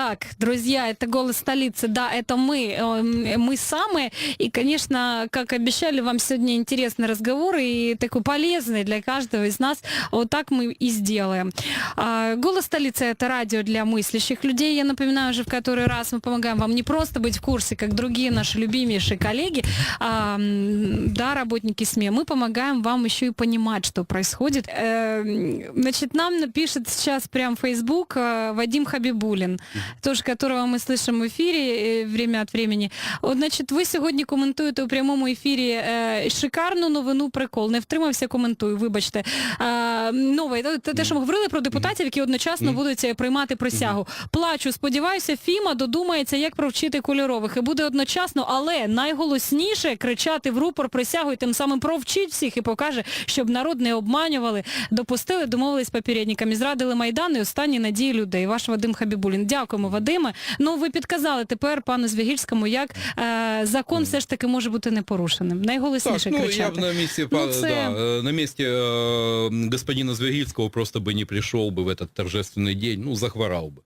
Так, друзья, это «Голос столицы». Да, это мы, э, мы самые. И, конечно, как обещали, вам сегодня интересный разговор и такой полезный для каждого из нас. Вот так мы и сделаем. А, «Голос столицы» — это радио для мыслящих людей. Я напоминаю уже в который раз мы помогаем вам не просто быть в курсе, как другие наши любимейшие коллеги, а, да, работники СМИ, мы помогаем вам еще и понимать, что происходит. Э, Значит, нам напишет сейчас прям в Facebook э, Вадим Хабибулин, тоже которого ми слышим в ефірі е, время від времени. От, значить, ви сьогодні коментуєте у прямому ефірі е, шикарну новину прикол. Не втримався, коментую, вибачте. Е, нове, те- те, що ми говорили про депутатів, які одночасно будуть е, приймати присягу. Плачу, сподіваюся, Фіма додумається, як провчити кольорових. І буде одночасно, але найголосніше кричати в рупор присягу і тим самим провчить всіх і покаже, щоб народ не обманювали, допустили, домовились з попередниками, зрадили Майдан і останні надії людей. Ваш Вадим Хабібулін. Дякуємо, Вадиме. Ну, ви підказали тепер пану Звягільському, як е, закон все ж таки може бути непорушеним. Так, Найголосніше ну я кричати. бы на месте, Ну, па- це- да, э, на месте э, господина Звягильского просто бы не пришел бы в этот торжественный день, ну, захворал бы.